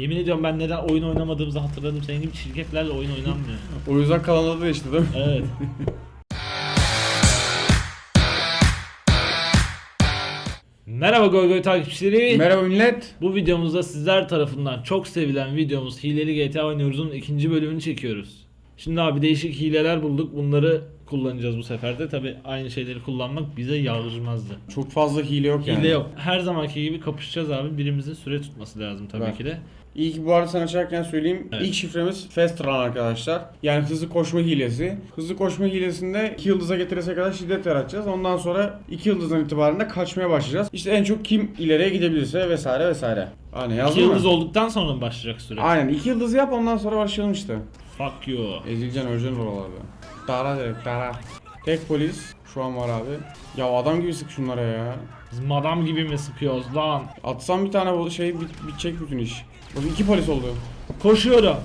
Yemin ediyorum ben neden oyun oynamadığımızı hatırladım. Senin gibi çirkeflerle oyun oynanmıyor. O yüzden kanalı değişti değil mi? Evet. Merhaba Goy Goy takipçileri. Merhaba millet. Bu videomuzda sizler tarafından çok sevilen videomuz Hileli GTA oynuyoruz'un ikinci bölümünü çekiyoruz. Şimdi abi değişik hileler bulduk. Bunları kullanacağız bu sefer de. Tabi aynı şeyleri kullanmak bize yağdırmazdı. Çok fazla hile yok yani. Hile yok. Her zamanki gibi kapışacağız abi. Birimizin süre tutması lazım tabii Ver. ki de. İyi ki bu arada sen açarken söyleyeyim. Evet. İlk şifremiz Fast Run arkadaşlar. Yani hızlı koşma hilesi. Hızlı koşma hilesinde 2 yıldıza getirese kadar şiddet yaratacağız. Ondan sonra 2 yıldızdan itibaren de kaçmaya başlayacağız. İşte en çok kim ileriye gidebilirse vesaire vesaire. Aynen İki yazdın yıldız mı? olduktan sonra mı başlayacak süre? Aynen 2 yıldız yap ondan sonra başlayalım işte. Fuck you. Ezileceksin öleceksin oralarda. Dara direkt dara. Tek polis şu an var abi. Ya adam gibi sık şunlara ya. Biz madam gibi mi sıkıyoruz lan? Atsam bir tane şey bit, bitecek bütün iş. Bak iki polis oldu. Koşuyorum.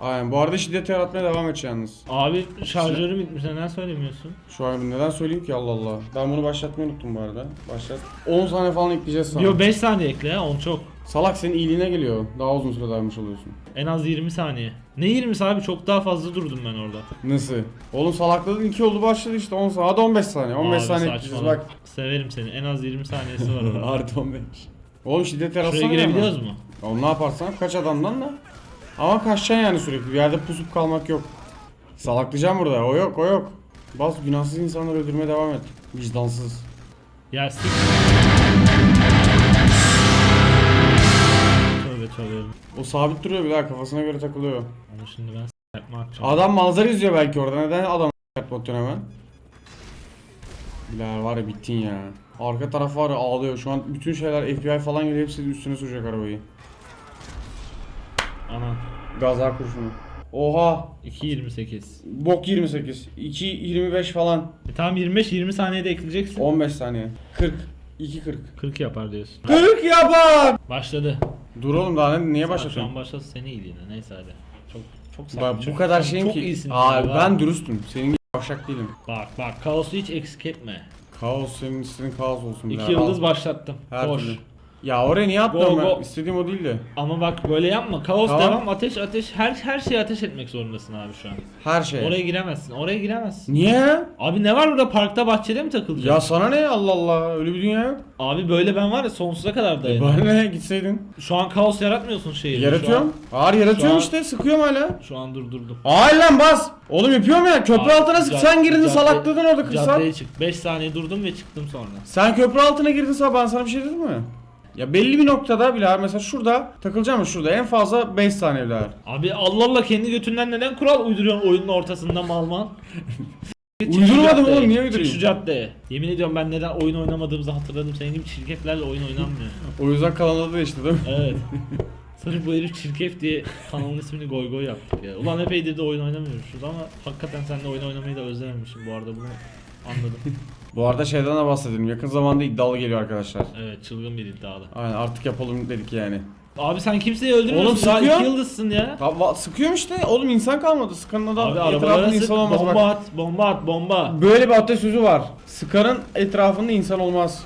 Aynen bu arada şiddet yaratmaya devam edecek yalnız. Abi şarjörü bitmiş neden söylemiyorsun? Şu an neden söyleyeyim ki Allah Allah. Ben bunu başlatmayı unuttum bu arada. Başlat. 10 saniye falan ekleyeceğiz sana. Yo 5 saniye ekle ya 10 çok. Salak senin iyiliğine geliyor. Daha uzun süre dayanmış oluyorsun. En az 20 saniye. Ne 20 abi çok daha fazla durdum ben orada. Nasıl? Oğlum salakladın 2 oldu başladı işte 10 saniye. Hadi 15 saniye. 15 Abi saniye saçmalama. bak. Severim seni. En az 20 saniyesi var orada. Artı 15. Oğlum şiddet yaratsana Şuraya girebiliyoruz mu? Oğlum ne yaparsan kaç adamdan da. Ama kaçacaksın yani sürekli. Bir yerde pusup kalmak yok. Salaklayacağım burada. O yok o yok. Bas günahsız insanları öldürmeye devam et. Vicdansız. Ya sik. Tövbe. O sabit duruyor bir daha kafasına göre takılıyor. Onu şimdi ben s- yapma. Adam manzara izliyor belki orada. Neden adam atlatıyorsun hemen? Bilal var ya bittin ya. Arka taraf var ya ağlıyor. Şu an bütün şeyler FBI falan geliyor hepsi üstüne sürecek arabayı. Ana. Gaza kurşunu. Oha. 2.28. Bok 28. 2 25 falan. E tamam 25 20 saniyede ekleyeceksin. 15 saniye. 40. 2 40. 40 yapar diyorsun. 40 yapar. Başladı. Dur oğlum daha ne, niye Şu an başlatıyorsun? başladı seni iyiliğine. Neyse hadi. Çok çok Bak saçma. bu çok- kadar şeyim çok ki. iyisin. Aa, ya, ben dürüstüm. Senin gibi yavşak değilim. Bak bak kaosu hiç eksik etme. Kaos senin istediğin kaos olsun. İki yıldız başlattım. Her Koş. türlü. Ya oraya niye atmıyorum Go, go. İstediğim o değildi. Ama bak böyle yapma. Kaos Tamam. devam. Ateş ateş. Her her şeye ateş etmek zorundasın abi şu an. Her şey. Oraya giremezsin. Oraya giremezsin. Niye? Abi ne var burada parkta bahçede mi takılacaksın? Ya sana ne Allah Allah öyle bir dünya yok. Abi böyle ben var ya sonsuza kadar E dayanırım. bana ne gitseydin. Şu an kaos yaratmıyorsun şehirde. Yaratıyorum. Şu Ağır yaratıyorum an- işte sıkıyorum hala. an, şu an durdurdum. Hayır lan bas. Oğlum yapıyorum ya köprü Abi, altına sık cad- sen girdin cadde- salakladın orada 40 saat. Caddeye çık. 5 saniye durdum ve çıktım sonra. Sen köprü altına girdin sabah ben sana bir şey dedim mi? Ya belli bir noktada bile mesela şurada takılacağım mı şurada en fazla 5 saniye bile. Abi Allah Allah kendi götünden neden kural uyduruyorsun oyunun ortasında mal mal? Çık şu Uydurmadım caddeye, oğlum, niye Çık uydurayım? şu caddeye. Yemin ediyorum ben neden oyun oynamadığımızı hatırladım. Senin gibi çirkeflerle oyun oynanmıyor. O yüzden kanalı değişti değil mi? Evet. Sırf bu herif çirkef diye kanalın ismini goy goy yaptık ya. Ulan epeydir de oyun oynamıyormuşuz ama hakikaten seninle oyun oynamayı da özlememişim bu arada bunu anladım. Bu arada şeyden de bahsedelim. Yakın zamanda iddialı geliyor arkadaşlar. Evet çılgın bir iddialı. Aynen artık yapalım dedik yani. Abi sen kimseyi öldürmüyorsun Oğlum daha sıkıyor. iki yıldızsın ya. Va- sıkıyorum işte. Oğlum insan kalmadı. Sıkanın adam Abi arabalara etrafında sık insan olmaz bomba bak. at bomba at bomba. Böyle bir atasözü var. Sıkarın etrafında insan olmaz.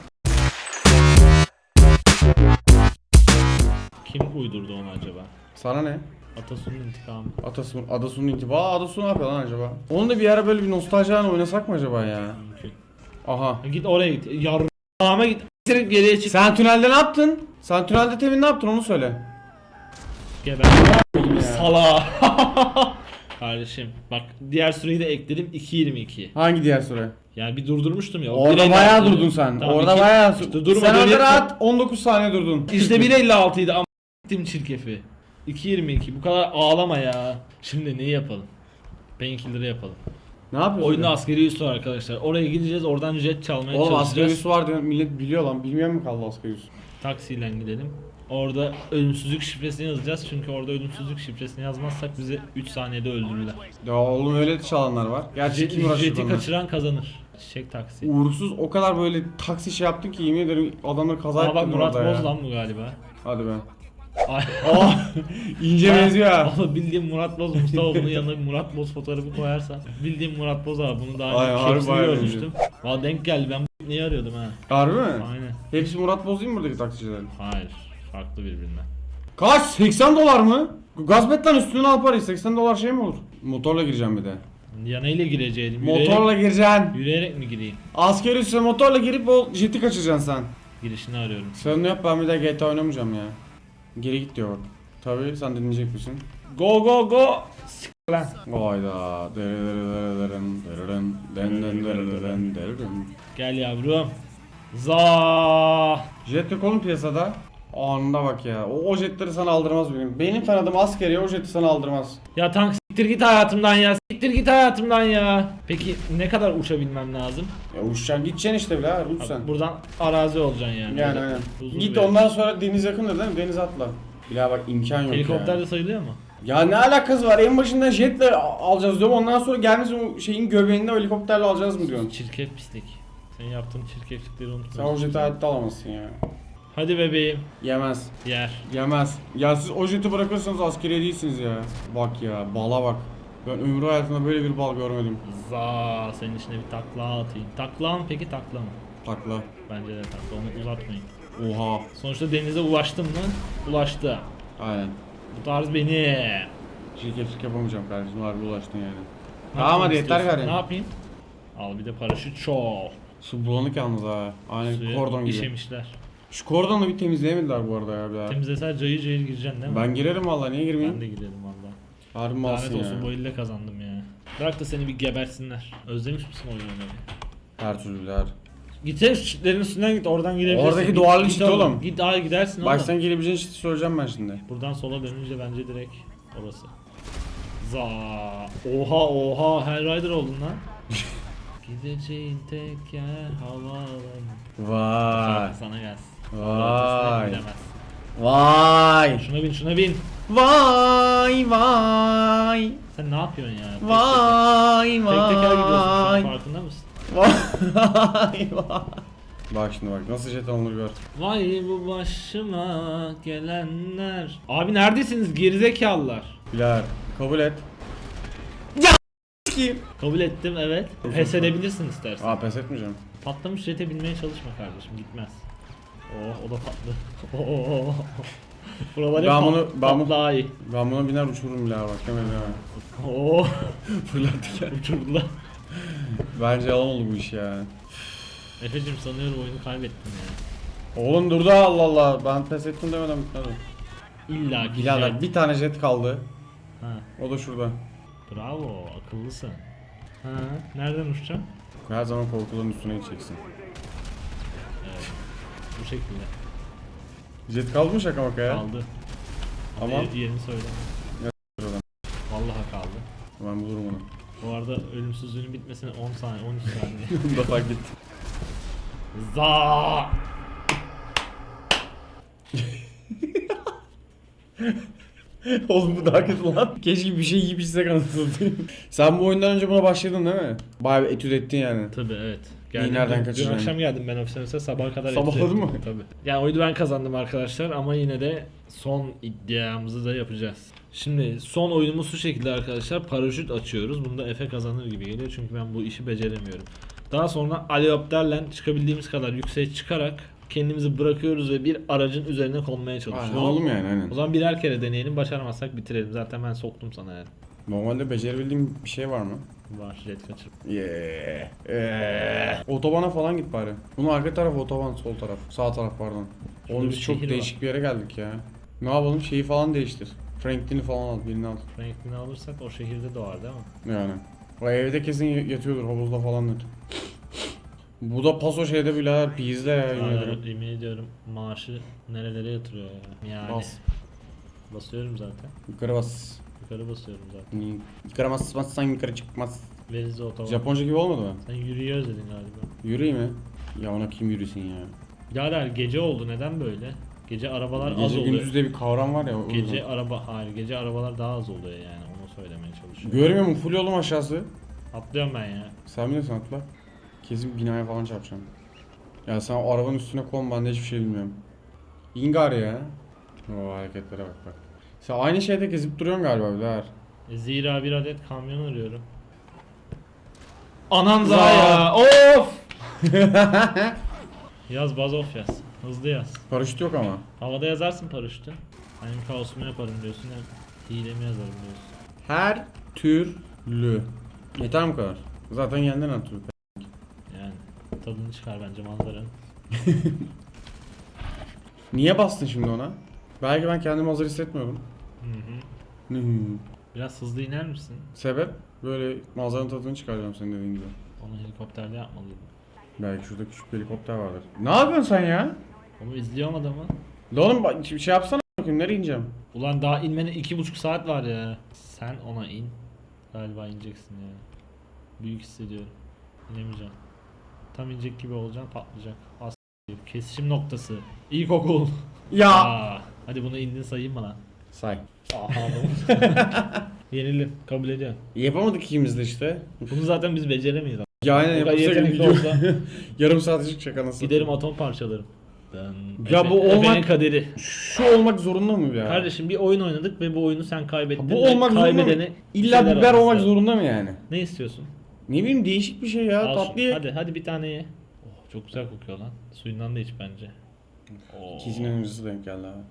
Kim uydurdu onu acaba? Sana ne? Atasun'un intikamı. Atasun, Adasun'un intiba. Aa Adasun ne yapıyor lan acaba? Onu da bir ara böyle bir nostalji anı oynasak mı acaba ya? Mümkün. Aha. Git oraya git. Yarrağıma git. Direkt geriye çık. Sen tünelde ne yaptın? Sen tünelde temin ne yaptın onu söyle. Geber. Sala. Kardeşim bak diğer süreyi de ekledim 2.22. Hangi diğer süre? Yani bir durdurmuştum ya. o Orada 1.56 bayağı durdun sen. Tamam, Orada iki- bayağı İşte durma Sen orada dedi. rahat 19 saniye durdun. İşte 1.56 idi ama gittim çirkefi. 2.22 bu kadar ağlama ya. Şimdi neyi yapalım? Painkiller'ı yapalım. Ne yapıyorsun? Oyunda askeri üssü var arkadaşlar. Oraya gideceğiz oradan jet çalmaya Oğlum asgari çalışacağız. üssü var diyor millet biliyor lan. Bilmeyen mi kaldı asgari üssü? Taksiyle gidelim. Orada ölümsüzlük şifresini yazacağız çünkü orada ölümsüzlük şifresini yazmazsak bizi 3 saniyede öldürürler. Ya oğlum öyle çalanlar var. Gerçi kim uğraşıyor Jeti kaçıran kazanır. Çiçek taksi. Uğursuz o kadar böyle taksi şey yaptın ki yemin ederim adamlar kaza Aa bak ettirdi Murat orada ya. Boz lan bu galiba. Hadi be. Oh ince benziyor ha. Ama bildiğim Murat Boz Mustafa bunun yanına bir Murat Boz fotoğrafı koyarsa bildiğim Murat Boz abi bunu daha önce hepsini görmüştüm. Valla denk geldi ben bu neyi arıyordum ha. Harbi mi? Aynen. Hepsi Murat Boz değil mi buradaki taksicilerin? Hayır. Farklı birbirinden. Kaç? 80 dolar mı? Gazbet lan üstüne al parayı. 80 dolar şey mi olur? Motorla gireceğim bir de. Ya neyle? Yürüyerek, Motorla gireceksin. yürüyerek mi gireyim? Asker üstüne motorla girip o jeti kaçıracaksın sen. Girişini arıyorum. Sen ne yap ben bir daha GTA oynamayacağım ya. Geri git diyor bak. Tabii sen dinleyecek misin? Go go go. Lan. Hayda. Gel yavrum. Za. Jet yok oğlum piyasada. Anında bak ya. O, o jetleri sana aldırmaz benim. Benim tanıdığım askeri o jeti sana aldırmaz. Ya tank siktir git hayatımdan ya. Siktir git hayatımdan ya. Peki ne kadar uçabilmem lazım? Ya uçacaksın gideceksin işte bile ha. Uç sen. Buradan arazi olacaksın yani. Yani Böyle aynen. uzun Git bir- ondan sonra deniz yakın değil mi? Denize atla. Bilal bak imkan yok Helikopter ya. de sayılıyor mu? Ya ne alakası var? En başından jetle a- alacağız diyorum. Ondan sonra gelmez o şeyin göbeğinde helikopterle alacağız mı diyorsun? Çirkef pislik. Senin yaptığın çirkeflikleri unutma. Sen o jeti hayatta alamazsın ya. Hadi bebeğim. Yemez. Yer. Yemez. Ya siz o jeti bırakırsanız askeriye değilsiniz ya. Bak ya bala bak. Ben ömrü hayatımda böyle bir bal görmedim. Za senin içine bir takla atayım. Takla mı peki takla mı? Takla. Bence de takla onu uzatmayın. Oha. Sonuçta denize ulaştım mı? Ulaştı. Aynen. Bu tarz beni. Çirkeflik yapamayacağım kardeşim. Harbi ulaştın yani. Ne Tamam hadi yeter gari. Ne yapayım? Al bir de paraşüt şov. Su bulanık yalnız ha. Aynen Suya kordon gibi. işemişler. Şu kordonu bir temizleyemediler bu arada ya bir daha. Temizleser cayır cayır gireceksin değil mi? Ben girerim valla niye Ben girmeyeyim? de girerim valla. Harbi Lanet malsın olsun ya. bu elle kazandım ya. Bırak da seni bir gebersinler. Özlemiş misin oyun oynamayı? Her türlü her. Git her çitlerin üstünden git oradan gidebilirsin. Oradaki Git- duvarlı git çit oğlum. Git daha gidersin oğlum. Baştan gelebileceğin şeyi söyleyeceğim ben şimdi. Buradan sola dönünce bence direkt orası. Za. Oha oha Hell Rider oldun lan. Gideceğin tek yer havaalanı. Vay. Sana gelsin. Vay. Vay. Şuna bin şuna bin. Vay vay. Sen ne yapıyorsun ya? Tek Vay teker, tek teker gidiyorsun vay. farkında mısın? Vay vay. Bak şimdi bak nasıl jet alınır gör. Vay bu başıma gelenler. Abi neredesiniz gerizekalılar? Bilal kabul et. Kim? Kabul ettim evet. Pes edebilirsin istersen. Aa pes etmeyeceğim. Patlamış jete binmeye çalışma kardeşim gitmez. Oh o da patlı. Oh. Buralar hep Ben bunu- ben bu- daha iyi. Ben buna biner uçururum Bilal bak demedim ha. Oh Fırlattık ya. uçurdular. Bence yalan oldu bu iş ya. Efe'cim sanıyorum oyunu kaybettim ya. Oğlum dur da Allah Allah. Ben pes ettim demeden bitmedi. İlla ki Birader jet. bir tane jet kaldı. Ha, O da şurada. bravo akıllısın. Ha, nereden uçacağım? Her zaman korkuların üstüne gideceksin. Bu şekilde. Jet kaldı mı şaka maka ya? Kaldı. Ama yer- yerini söyleme. Ya, oradan. Vallahi kaldı. Ben bulurum onu. Bu arada ölümsüzlüğünün bitmesine 10 saniye 13 saniye. Bunu da fark ettim. Za. Oğlum bu daha kötü lan. Keşke bir şey yiyip içsek anasını satayım. Sen bu oyundan önce buna başladın değil mi? Bayağı bir etüt ettin yani. Tabii evet. Nereden dün- dün, akşam geldim ben ofise mesela sabaha kadar Sabahladın ettim. mı? Tabii. Yani oyunu ben kazandım arkadaşlar ama yine de son iddiamızı da yapacağız. Şimdi son oyunumuz şu şekilde arkadaşlar. Paraşüt açıyoruz. Bunda Efe kazanır gibi geliyor çünkü ben bu işi beceremiyorum. Daha sonra helikopterle çıkabildiğimiz kadar yükseğe çıkarak kendimizi bırakıyoruz ve bir aracın üzerine konmaya çalışıyoruz. Aynen oğlum yani aynen. O zaman birer kere deneyelim. Başaramazsak bitirelim. Zaten ben soktum sana yani. Normalde becerebildiğim bir şey var mı? Var jet kaçır. Yeah. Yeah. Otobana falan git bari. Bunun arka tarafı otoban, sol taraf. Sağ taraf pardon. Şurada Oğlum bir biz çok şehir değişik bir yere geldik ya. Ne yapalım şeyi falan değiştir. Franklin'i falan al, birini al. Franklin'i alırsak o şehirde doğar değil mi? Yani. O evde kesin yatıyordur, havuzda falandır. Bu da paso şeyde bile bizde ya yemin Aynen, ederim. yemin ediyorum maaşı nerelere yatırıyor ya. Yani. Bas. Basıyorum zaten. Yukarı bas. Yukarı basıyorum zaten. Yukarı basmazsan yukarı çıkmaz. Verize otoban. Japonca gibi olmadı mı? Sen yürüyü özledin galiba. Yürüyeyim mi? Ya ona kim yürüsün ya? Birader gece oldu neden böyle? Gece arabalar az Gece oluyor. gündüz diye bir kavram var ya. o Gece yüzden. araba hayır gece arabalar daha az oluyor yani onu söylemeye çalışıyorum. Görmüyor musun? Full yolum aşağısı. Atlıyorum ben ya. Sen bilirsin atla. Kesin binaya falan çarpacağım. Ya sen o arabanın üstüne kon ben de hiçbir şey bilmiyorum. İn gari ya. O hareketlere bak bak. Sen aynı şeyde gezip duruyorsun galiba birader. E, Zira bir adet kamyon arıyorum. Anan Za. za ya. Of! yaz baz of yaz. Hızlı yaz. Paraşüt yok ama. Havada yazarsın paraşütü. Hem kaosumu yaparım diyorsun hem hilemi yazarım diyorsun. Her türlü. Yeter mi kadar? Zaten yendin her türlü. Yani tadını çıkar bence manzaranın. Niye bastın şimdi ona? Belki ben kendimi hazır hissetmiyorum. Biraz hızlı iner misin? Sebep? Böyle manzaranın tadını çıkaracağım senin dediğin gibi. Onu helikopterde yapmalıydım. Belki şurada küçük bir helikopter vardır. Ne yapıyorsun sen ya? Onu izliyorum adamı. La oğlum bak şey yapsana bakayım nereye ineceğim? Ulan daha inmene iki buçuk saat var ya. Sen ona in. Galiba ineceksin ya. Büyük hissediyorum. İnemeyeceğim. Tam inecek gibi olacaksın patlayacak. As Kesişim noktası. İlkokul. Ya! Aa, hadi bunu indin sayayım bana. Say. Aha. Yenildim. Kabul ediyorum. Yapamadık ikimiz de işte. Bunu zaten biz beceremeyiz. Ya aynen Bu kadar yetenekli video. olsa Yarım saat çıkacak anasını. giderim atom parçalarım. Ben... Ya bu Efe'nin olmak- kaderi. Şu olmak zorunda mı ya? Kardeşim bir oyun oynadık ve bu oyunu sen kaybettin. Bu ve olmak zorunda mı? kaybedeni İlla şeyler biber alması olmak lazım. zorunda mı yani? Ne istiyorsun? Ne bileyim değişik bir şey ya. Al Tatlı şunu. ye. Hadi hadi bir tane ye. Oh, çok güzel kokuyor lan. Suyundan da iç bence. Oo. İkisinin öncesi denk geldi abi.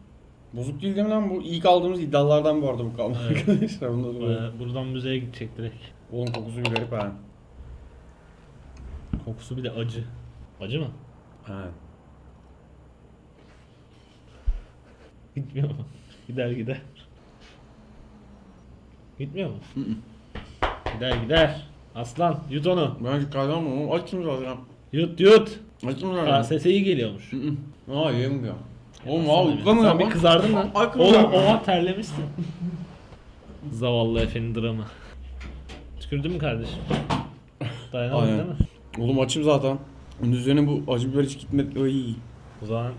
Bozuk değil değil mi lan bu? İlk aldığımız iddialardan bu arada bu kalma Evet. arkadaşlar. Da söyleyeyim. Ee, buradan müzeye gidecek direkt. Oğlum kokusu bir garip ha. Kokusu bir de acı. Acı mı? Ha. Gitmiyor mu? Gider gider. Gitmiyor mu? gider gider. Aslan yut onu. Ben hiç kaydan mı? Açım zaten. Yut yut. Açım zaten. KSS iyi geliyormuş. Hı hı. Aa yiyeyim diyor. Oğlum benim. yıkamıyor Sen bir kızardın lan. Ay, Oğlum kızardım. oha terlemişsin. Zavallı efenin dramı. Tükürdün mü kardeşim? Dayanamadın Aynen. değil mi? Oğlum açım zaten. Onun üzerine bu acı biber hiç gitmedi. Ay. O zaman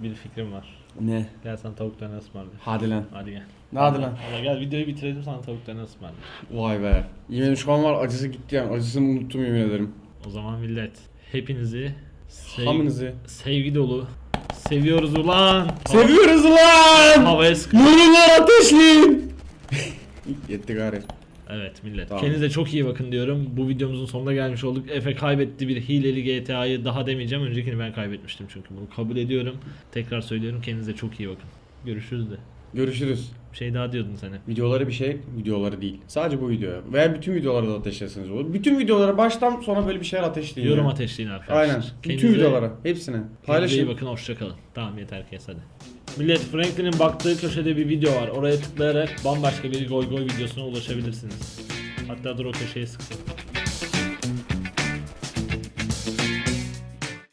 bir fikrim var. Ne? Gel sana tavuk döner ısmarlayayım. Hadi lan. Hadi gel. Hadi lan. Hadi gel videoyu bitirelim sana tavuk döner ısmarlayayım. Vay be. Yemin şu an var acısı gitti yani. Acısını unuttum yemin ederim. O zaman millet hepinizi sev- Hamınızı. sevgi dolu seviyoruz ulan. Seviyoruz lan! Havaya sık. Yorumlar ateşleyin. Yetti gari. Evet millet. Tamam. Kendinize çok iyi bakın diyorum. Bu videomuzun sonuna gelmiş olduk. Efe kaybetti bir hileli GTA'yı daha demeyeceğim. Öncekini ben kaybetmiştim çünkü bunu kabul ediyorum. Tekrar söylüyorum. Kendinize çok iyi bakın. Görüşürüz de. Görüşürüz. Bir şey daha diyordun sen hep. Videoları bir şey, videoları değil. Sadece bu videoya. Veya bütün videoları da ateşleseniz olur. Bütün videolara baştan sona böyle bir şeyler ateşleyin. Yorum ya. ateşleyin arkadaşlar. Aynen. Bütün Kendinize- videolara. Hepsine. İyi Paylaşın. bakın hoşçakalın. Tamam yeter kes hadi. Millet Franklin'in baktığı köşede bir video var. Oraya tıklayarak bambaşka bir goy goy videosuna ulaşabilirsiniz. Hatta dur o köşeye sıksın.